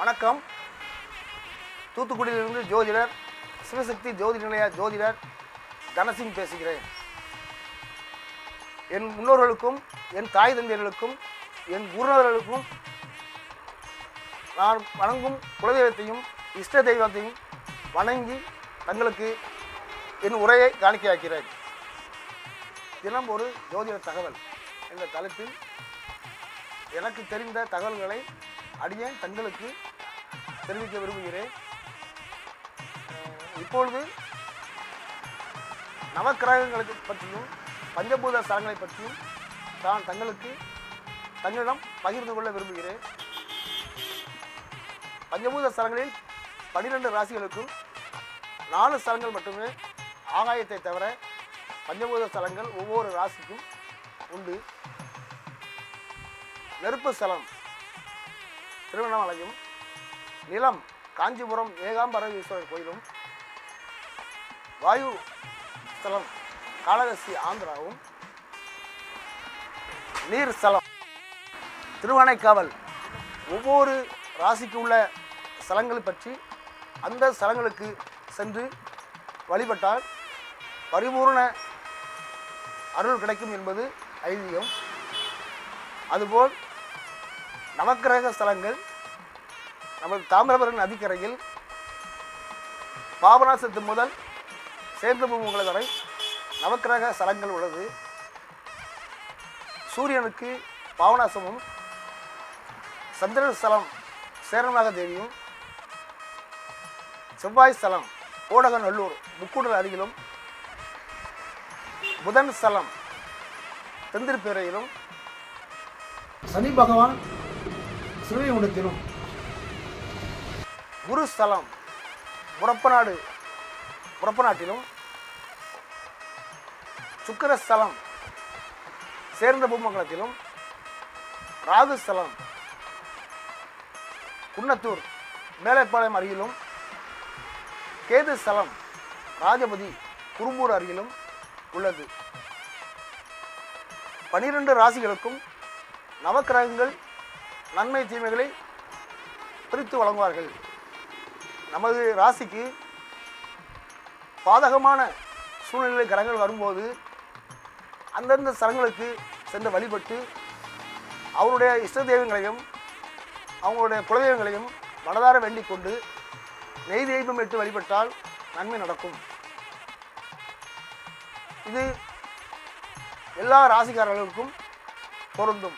வணக்கம். தூத்துக்குடியிலிருந்து ஜோதிடர் சிவசக்தி ஜோதி நிலைய ஜோதிடர் தனசிங் பேசுகிறேன். என் முன்னோர்களுக்கும் என் தாய் தந்தையர்களுக்கும் என் குருநாதர்களுக்கும் நான் வணங்கும் குலதெய்வத்தையும் இஷ்ட தெய்வத்தையும் வணங்கி தங்களுக்கு என் உரையை காணிக்கையாக்கிறேன். தினம் ஒரு ஜோதிட தகவல் என்ற தலைப்பில் எனக்கு தெரிந்த தகவல்களை அடியேன் தங்களுக்கு தெரிவிக்க விரும்புகிறேன். இப்பொழுது நவக்கிரகங்களுக்கு பற்றியும் பஞ்சபூத ஸ்தலங்களை பற்றியும் நான் தங்களுக்கு தங்களிடம் பகிர்ந்து கொள்ள விரும்புகிறேன். பஞ்சபூத ஸ்தலங்களில் பன்னிரெண்டு ராசிகளுக்கும் நாலு ஸ்தலங்கள் மட்டுமே ஆகாயத்தை தவிர பஞ்சபூத ஸ்தலங்கள் ஒவ்வொரு ராசிக்கும் உண்டு. நெருப்பு ஸ்தலம் திருவண்ணாமலையும் நிலம் காஞ்சிபுரம் ஏகாம்பரவீஸ்வரர் கோயிலும் வாயு ஸ்தலம் காளகஸ்தி ஆந்திராவும் நீர் ஸ்தலம் திருவணைக்காவல் ஒவ்வொரு ராசிக்கு உள்ள ஸ்தலங்களை பற்றி அந்த ஸ்தலங்களுக்கு சென்று வழிபட்டால் பரிபூர்ண அருள் கிடைக்கும் என்பது ஐதீகம். அதுபோல் நவக்கிரக ஸ்தலங்கள் நமது தாமிரபரணி நதிக்கரையில் பாபநாசத்து முதல் சேர்ந்தபூமுகளை வரை நவக்கிரக ஸ்தலங்கள் உள்ளது. சூரியனுக்கு பாவநாசமும் சந்திரன் ஸ்தலம் சேரநாக தேவியும் செவ்வாய் ஸ்தலம் கோடகநல்லூர் முக்கூடல் அருகிலும் புதன் ஸ்தலம் தெந்திருப்பேரையிலும் சனி பகவான் சிறுவைகுண்டத்திலும் குரு ஸ்தலம் முரப்பநாடு முரப்பநாட்டிலும் சுக்கரஸ்தலம் சேர்ந்த பூமங்கலத்திலும் ராகு ஸ்தலம் குன்னத்தூர் மேலைப்பாளையம் அருகிலும் கேது ஸ்தலம் ராஜபதி குரும்பூர் அருகிலும் உள்ளது. பனிரெண்டு ராசிகளுக்கும் நவக்கிரகங்கள் நன்மை தீமைகளை பிரித்து வழங்குவார்கள். நமது ராசிக்கு பாதகமான சூழ்நிலை கிரகங்கள் வரும்போது அந்தந்த ஸ்தலங்களுக்கு சென்று வழிபட்டு அவருடைய இஷ்ட தெய்வங்களையும் அவங்களுடைய குலதெய்வங்களையும் மனதார வேண்டிக் கொண்டு நெய் தெய்வம் எட்டு வழிபட்டால் நன்மை நடக்கும். இது எல்லா ராசிக்காரர்களுக்கும் பொருந்தும்.